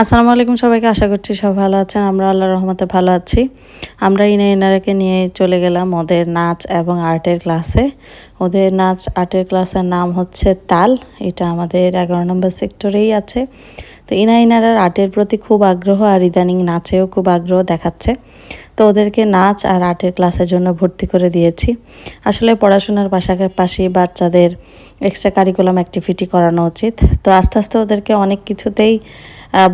আসসালামু আলাইকুম সবাইকে, আশা করছি সব ভালো আছেন। আমরা আল্লাহর রহমতে ভালো আছি। আমরা ইনা ইনারাকে নিয়ে চলে গেলাম ওদের নাচ এবং আর্টের ক্লাসে। ওদের নাচ, আর্টের ক্লাসের নাম হচ্ছে তাল। এটা আমাদের এগারো নম্বর সেক্টরেই আছে। তো ইনা ইনারার আর্টের প্রতি খুব আগ্রহ আর ইদানিং নাচেও খুব আগ্রহ দেখাচ্ছে। তো ওদেরকে নাচ আর আর্টের ক্লাসের জন্য ভর্তি করে দিয়েছি। আসলে পড়াশোনার পাশাপাশি বাচ্চাদের এক্সট্রা কারিকুলাম অ্যাক্টিভিটি করানো উচিত। তো আস্তে আস্তে ওদেরকে অনেক কিছুতেই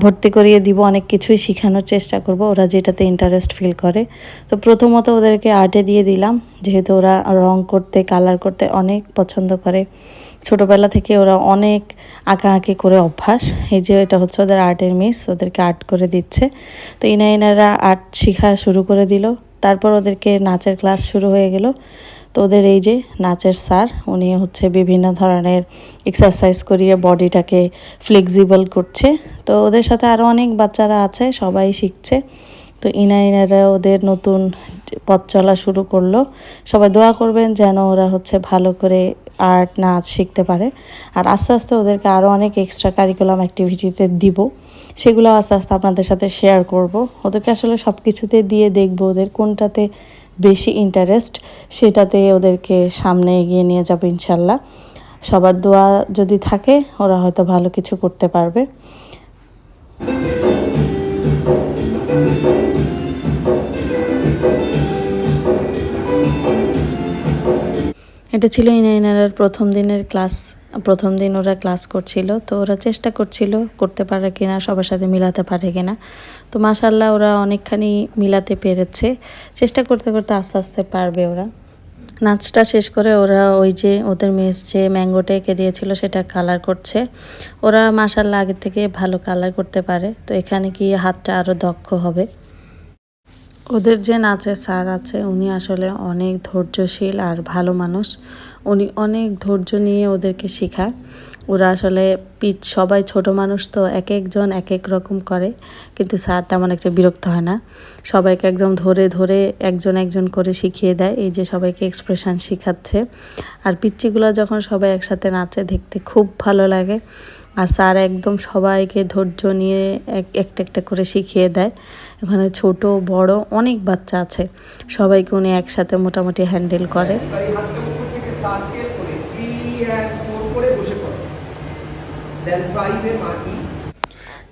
ভর্তি করিয়ে দিব, অনেক কিছুই শেখানোর চেষ্টা করব, ওরা যেটাতে ইন্টারেস্ট ফিল করে। তো প্রথমত ওদেরকে আর্টে দিয়ে দিলাম, যেহেতু ওরা রং করতে কালার করতে অনেক পছন্দ করে। ছোটোবেলা থেকে ওরা অনেক আঁকাআঁকি করে অভ্যাস, এই যে এটা হচ্ছে ওদের আর্টের মিস ওদেরকে আর্ট করে দিচ্ছে। তো ইনা ইনারা আর্ট শেখা শুরু করে দিল, তারপর ওদেরকে নাচের ক্লাস শুরু হয়ে গেল। তো ওদের এই যে নাচের স্যার, উনি হচ্ছে বিভিন্ন ধরনের এক্সারসাইজ করিয়ে বডিটাকে ফ্লেক্সিবল করছে। তো ওদের সাথে আরও অনেক বাচ্চারা আছে, সবাই শিখছে। তো ইনা ইনারা ওদের নতুন পথ চলা শুরু করল। সবাই দোয়া করবেন যেন ওরা হচ্ছে ভালো করে আর্ট নাচ শিখতে পারে। আর আস্তে আস্তে ওদেরকে আরও অনেক এক্সট্রা কারিকুলাম অ্যাক্টিভিটিতে দিব। সেগুলো আস্তে আস্তে আপনাদের সাথে শেয়ার করব। ওদেরকে আসলে সব কিছুতে দিয়ে দেখব ওদের কোনটাতে বেশি ইন্টারেস্ট সেটাতে ওদেরকে সামনে এগিয়ে নিয়ে যাব ইনশাল্লাহ। সবার দোয়া যদি থাকে, ওরা হয়তো ভালো কিছু করতে পারবে। এটা ছিল ইনাইনারার প্রথম দিনের ক্লাস, প্রথম দিন ওরা ক্লাস করছিল। তো ওরা চেষ্টা করছিল করতে পারে কিনা, সবার সাথে মিলাতে পারে কিনা। তো মাসাল্লাহ ওরা অনেকখানি মিলাতে পেরেছে। চেষ্টা করতে করতে আস্তে আস্তে পারবে ওরা। নাচটা শেষ করে ওরা ওই যে ওদের মেস যে ম্যাঙ্গোটা এঁকে দিয়েছিল সেটা কালার করছে। ওরা মাসাল্লাহ আগের থেকে ভালো কালার করতে পারে। তো এখানে গিয়ে হাতটা আরও দক্ষ হবে। ওদের যে নাচের স্যার আছে, উনি আসলে অনেক ধৈর্যশীল আর ভালো মানুষ। উনি অনেক ধৈর্য নিয়ে ওদেরকে শেখায়। ওরা আসলে পিচ সবাই ছোট মানুষ তো এক একজন এক এক রকম করে, কিন্তু স্যার তেমন একটা বিরক্ত হয় না। সবাইকে একদম ধরে ধরে একজন একজন করে শিখিয়ে দেয়, এই যে সবাইকে এক্সপ্রেশন শেখাচ্ছে। আর পিচ্চিগুলো যখন সবাই একসাথে নাচে, দেখতে খুব ভালো লাগে। আর স্যার একদম সবাইকে ধৈর্য নিয়ে এক, একটা একটা করে শিখিয়ে দেয়। এখানে ছোট, বড় অনেক বাচ্চা আছে। সবাইকে উনি একসাথে মোটামুটি হ্যান্ডেল করে।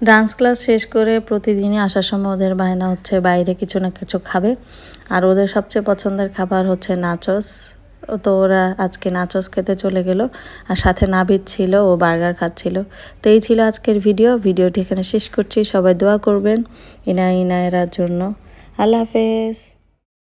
ডান্স ক্লাস শেষ করে প্রতিদিনই আসার সময় ওদের বায়না হচ্ছে বাইরে কিছু না কিছু খাবে। আর ওদের সবচেয়ে পছন্দের খাবার হচ্ছে নাচস তো ওরা আজকে নাচস খেতে চলে গেল আর সাথে নাবিদ ছিল, ও বার্গার খাচ্ছিল। তো এই ছিল আজকের ভিডিও ভিডিওটি এখানে শেষ করছি। সবাই দোয়া করবেন। ইনা ইনায়রার জন্য। আল্লাহ হাফেজ।